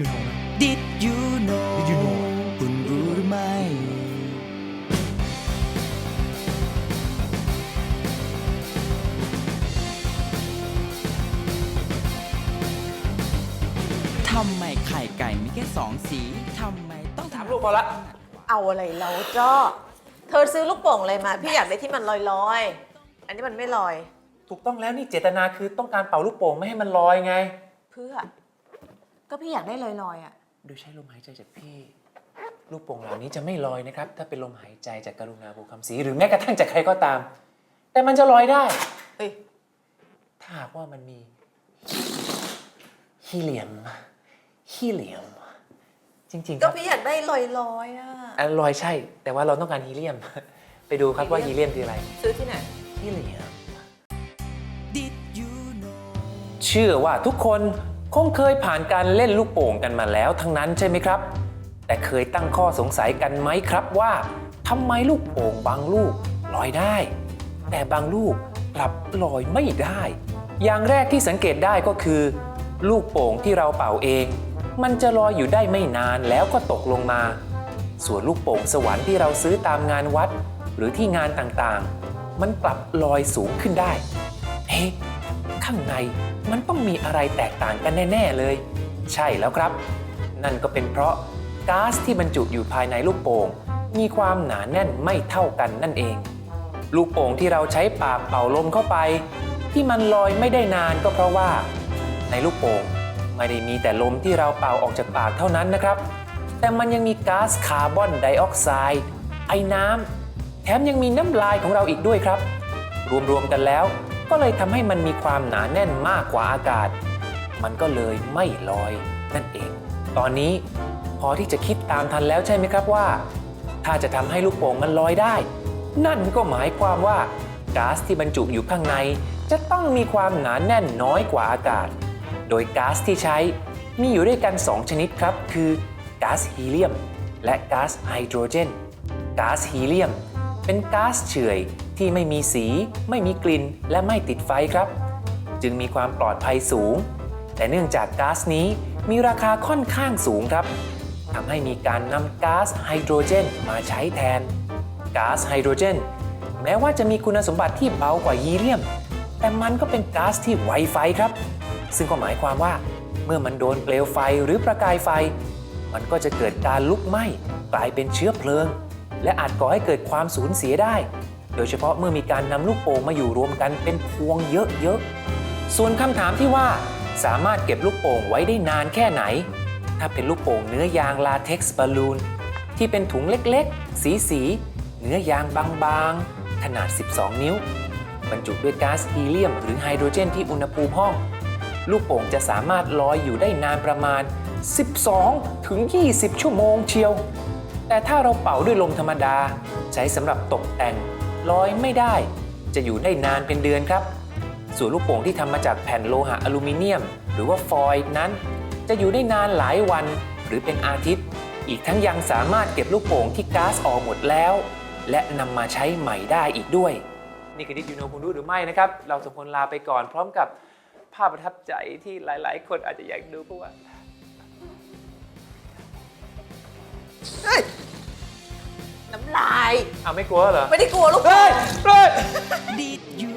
you know นะ Did you know Did you know คุณรู้หรือไม่ ทำไมไข่ไก่มีแค่สองสี ทำไมต้องสามลูกพอละ เอาอะไรเราจ้อเธอซื้อลูกโป่งอะไรมา พี่อยากได้ที่มันลอยๆ อันนี้มันไม่ลอย ถูกต้องแล้วนี่เจตนาคือต้องการเป่าลูกโป่งไม่ให้มันลอยไง เพื่อ ก็พี่อยากได้ลอยๆอะ โดยใช้ลมหายใจจากพี่ ลูกโป่งเหล่านี้จะไม่ลอยนะครับ ถ้าเป็นลมหายใจจากกรุณาภูคำศรีหรือแม้กระทั่งจากใครก็ตาม แต่มันจะลอยได้ เฮ้ย ถ้าหากว่ามันมีฮีเลียมฮีเลียม จริงๆคก็รับพี่อยากได้ลอยๆอะ อะลอยใช่ แต่ว่าเราต้องการฮีเลียม ไปดูครับว่าฮีเลียมคืออะไรซื้อที่ไหน ฮีเลียม Did you know เชื่อว่าทุกคน คงเคยผ่านการเล่นลูกโป่งกันมาแล้วทั้งนั้นใช่ไหมครับ แต่เคยตั้งข้อสงสัยกันไหมครับว่าทำไมลูกโป่งบางลูกลอยได้ แต่บางลูกกลับลอยไม่ได้ อย่างแรกที่สังเกตได้ก็คือ ลูกโป่งที่เราเป่าเอง มันจะลอยอยู่ได้ไม่นานแล้วก็ตกลงมา ส่วนลูกโป่งสวรรค์ที่เราซื้อตามงานวัด หรือที่งานต่างๆ มันกลับลอยสูงขึ้นได้ เฮ้ ข้างในมันต้องมีอะไรแตกต่างกันแน่ ๆ เลย ใช่แล้วครับ นั่นก็เป็นเพราะก๊าซที่บรรจุอยู่ภายในลูกโป่งมีความหนาแน่นไม่เท่ากันนั่นเอง ลูกโป่งที่เราใช้ปากเป่าลมเข้าไป ที่มันลอยไม่ได้นานก็เพราะว่า ในลูกโป่งไม่ได้มีแต่ลมที่เราเป่าออกจากปากเท่านั้นนะครับ แต่มันยังมีก๊าซคาร์บอนไดออกไซด์ไอน้ำแถมยังมีน้ำลายของเราอีกด้วยครับ รวมๆกันแล้ว ก็เลยทำให้มันมีความหนาแน่นมากกว่าอากาศ มันก็เลยไม่ลอยนั่นเอง ตอนนี้พอที่จะคิดตามทันแล้วใช่ไหมครับว่า ถ้าจะทำให้ลูกโป่งมันลอยได้ นั่นก็หมายความว่าก๊าซที่บรรจุอยู่ข้างใน จะต้องมีความหนาแน่นน้อยกว่าอากาศ โดยก๊าซที่ใช้มีอยู่ด้วยกัน 2 ชนิดครับ คือก๊าซฮีเลียม และก๊าซไฮโดรเจนก๊าซฮีเลียม เป็นก๊าซเฉื่อย ที่ไม่มีสี ไม่มีกลิ่น และไม่ติดไฟครับ จึงมีความปลอดภัยสูง แต่เนื่องจากก๊าซนี้มีราคาค่อนข้างสูงครับทำให้มีการนำก๊าซไฮโดรเจนมาใช้แทนก๊าซไฮโดรเจน แม้ว่าจะมีคุณสมบัติที่เบากว่าฮีเลียม แต่มันก็เป็นก๊าซที่ไวไฟครับ ซึ่งก็หมายความว่า เมื่อมันโดนเปลวไฟหรือประกายไฟ มันก็จะเกิดการลุกไหม้กลายเป็นเชื้อเพลิง และอาจก่อให้เกิดความสูญเสียได้ โดยเฉพาะเมื่อมีการนำลูกโป่งมาอยู่รวมกันเป็นพวงเยอะๆ ส่วนคำถามที่ว่า สามารถเก็บลูกโป่งไว้ได้นานแค่ไหน ถ้าเป็นลูกโป่งเนื้อยางลาเท็กซ์บอลลูนที่เป็นถุงเล็กๆ สีๆ เนื้อยางบางๆ ขนาด 12 นิ้ว บรรจุด้วยก๊าซฮีเลียม หรือไฮโดรเจนที่อุณหภูมิห้อง ลูกโป่งจะสามารถลอยอยู่ได้นานประมาณ 12 ถึง 20 ชั่วโมงเชียว แต่ถ้าเราเป่าด้วยลมธรรมดา ใช้สำหรับตกแต่ง ลอยไม่ได้ จะอยู่ได้นานเป็นเดือนครับ ส่วนลูกโป่งที่ทำมาจากแผ่นโลหะอลูมิเนียม หรือว่าฟอยล์นั้น จะอยู่ได้นานหลายวันหรือเป็นอาทิตย์ อีกทั้งยังสามารถเก็บลูกโป่งที่ก๊าซออกหมดแล้ว และนำมาใช้ใหม่ได้อีกด้วย นี่คือดิจิโนคุณรู้หรือไม่นะครับ เราสมควรลาไปก่อนพร้อมกับภาพประทับใจที่หลาย ๆ คนอาจจะอยากดูเพราะว่าเฮ้ย น้ำลายเอาไม่กลัวเหรอ ไม่ได้กลัวลูก เฮ้โป่ยงเฮ้ย Did you